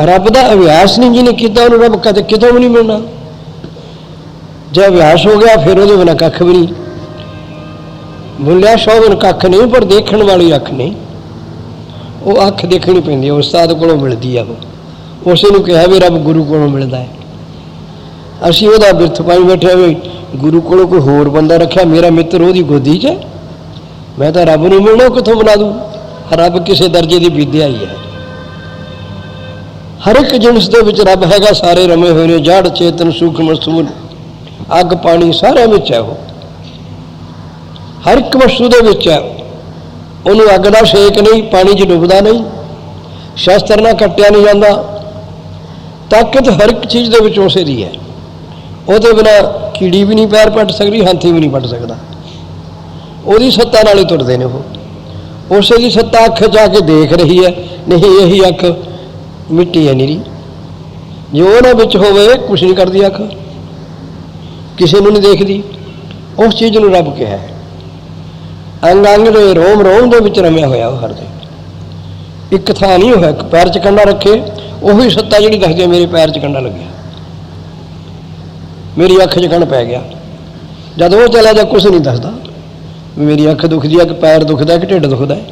ਰੱਬ ਦਾ ਅਭਿਆਸ ਨਹੀਂ ਜਿਹਨੇ ਕੀਤਾ, ਉਹਨੂੰ ਰੱਬ ਕਦੇ ਕਿਤੋਂ ਵੀ ਨਹੀਂ ਮਿਲਣਾ। ਜੇ ਅਭਿਆਸ ਹੋ ਗਿਆ, ਫਿਰ ਉਹਦੇ ਬਿਨਾਂ ਕੱਖ ਵੀ ਨਹੀਂ। ਮੁੱਲਿਆ ਸ਼ੋਭਨ ਕੱਖ ਨਹੀਂ, ਪਰ ਦੇਖਣ ਵਾਲੀ ਅੱਖ ਨਹੀਂ। ਉਹ ਅੱਖ ਦੇਖਣੀ ਪੈਂਦੀ ਹੈ ਉਸਤਾਦ ਕੋਲੋਂ ਮਿਲਦੀ ਆ ਉਹ। ਉਸੇ ਨੂੰ ਕਿਹਾ ਵੀ ਰੱਬ ਗੁਰੂ ਕੋਲੋਂ ਮਿਲਦਾ ਹੈ। ਅਸੀਂ ਉਹਦਾ ਬਿਰਥ ਪਾਈ ਬੈਠੇ ਵੀ ਗੁਰੂ ਕੋਲੋਂ ਕੋਈ ਹੋਰ ਬੰਦਾ ਰੱਖਿਆ, ਮੇਰਾ ਮਿੱਤਰ ਉਹਦੀ ਗੋਦੀ 'ਚ ਹੈ। ਮੈਂ ਤਾਂ ਰੱਬ ਨੂੰ ਮਿਲਣਾ, ਉਹ ਕਿੱਥੋਂ ਬਣਾ ਦੂੰ ਰੱਬ ਕਿਸੇ ਦਰਜੇ ਦੀ ਵਿਦਿਆ ਹੀ ਹੈ। ਹਰ ਇੱਕ ਜਿਨਸ ਦੇ ਵਿੱਚ ਰੱਬ ਹੈਗਾ, ਸਾਰੇ ਰਮੇ ਹੋਏ ਨੇ ਜੜ ਚੇਤਨ ਸੂਖਮ ਸਥੂਲ ਅੱਗ, ਪਾਣੀ, ਸਾਰਿਆਂ ਵਿੱਚ ਹੈ ਉਹ। ਹਰ ਇੱਕ ਵਸਤੂ ਦੇ ਵਿੱਚ ਹੈ। ਉਹਨੂੰ ਅੱਗ ਦਾ ਸ਼ੇਕ ਨਹੀਂ, ਪਾਣੀ 'ਚ ਡੁੱਬਦਾ ਨਹੀਂ, ਸ਼ਸਤਰ ਨਾਲ ਕੱਟਿਆ ਨਹੀਂ ਜਾਂਦਾ। ਤਾਕਤ ਹਰ ਇੱਕ ਚੀਜ਼ ਦੇ ਵਿੱਚ ਉਸੇ ਦੀ ਹੈ। ਉਹਦੇ ਬਿਨਾ ਕੀੜੀ ਵੀ ਨਹੀਂ ਪੈਰ ਪੱਟ ਸਕਦੀ, ਹਾਥੀ ਵੀ ਨਹੀਂ ਪੱਟ ਸਕਦਾ। ਉਹਦੀ ਸੱਤਾ ਨਾਲ ਹੀ ਤੁਰਦੇ ਨੇ ਉਹ। ਉਸੇ ਦੀ ਸੱਤਾ ਅੱਖ ਜਾ ਕੇ ਦੇਖ ਰਹੀ ਹੈ। ਨਹੀਂ, ਇਹੀ ਅੱਖ ਮਿੱਟੀ ਹੈ ਨੀਰੀ। ਜੇ ਉਹਨਾਂ ਵਿੱਚ ਹੋਵੇ, ਕੁਛ ਨਹੀਂ ਕਰਦੀ ਅੱਖ। ਕਿਸੇ ਨੂੰ ਨਹੀਂ ਦੇਖਦੀ। ਉਸ ਚੀਜ਼ ਨੂੰ ਰੱਬ ਕਿਹਾ ਹੈ। ਅੰਗ ਅੰਗ ਦੇ ਰੋਮ ਰੋਮ ਦੇ ਵਿੱਚ ਰਮਿਆ ਹੋਇਆ ਉਹ ਹਰਦੇ ਇੱਕ ਥਾਂ ਨਹੀਂ ਹੋਇਆ, ਇੱਕ ਪੈਰ 'ਚ ਕੰਡਾ ਰੱਖੇ। ਉਹੀ ਸੱਤਾ ਜਿਹੜੀ ਦੱਸਦੀ ਮੇਰੇ ਪੈਰ 'ਚ ਕੰਡਾ ਲੱਗਿਆ। ਮੇਰੀ ਅੱਖ 'ਚ ਕੰਡ ਪੈ ਗਿਆ। ਜਦ ਉਹ ਚਲਾ ਜਾ ਕੁਝ ਨਹੀਂ ਦੱਸਦਾ। ਵੀ ਮੇਰੀ ਅੱਖ ਦੁਖਦੀ ਹੈ ਕਿ ਪੈਰ ਦੁਖਦਾ ਹੈ ਕਿ ਢਿੱਡ ਦੁਖਦਾ ਹੈ।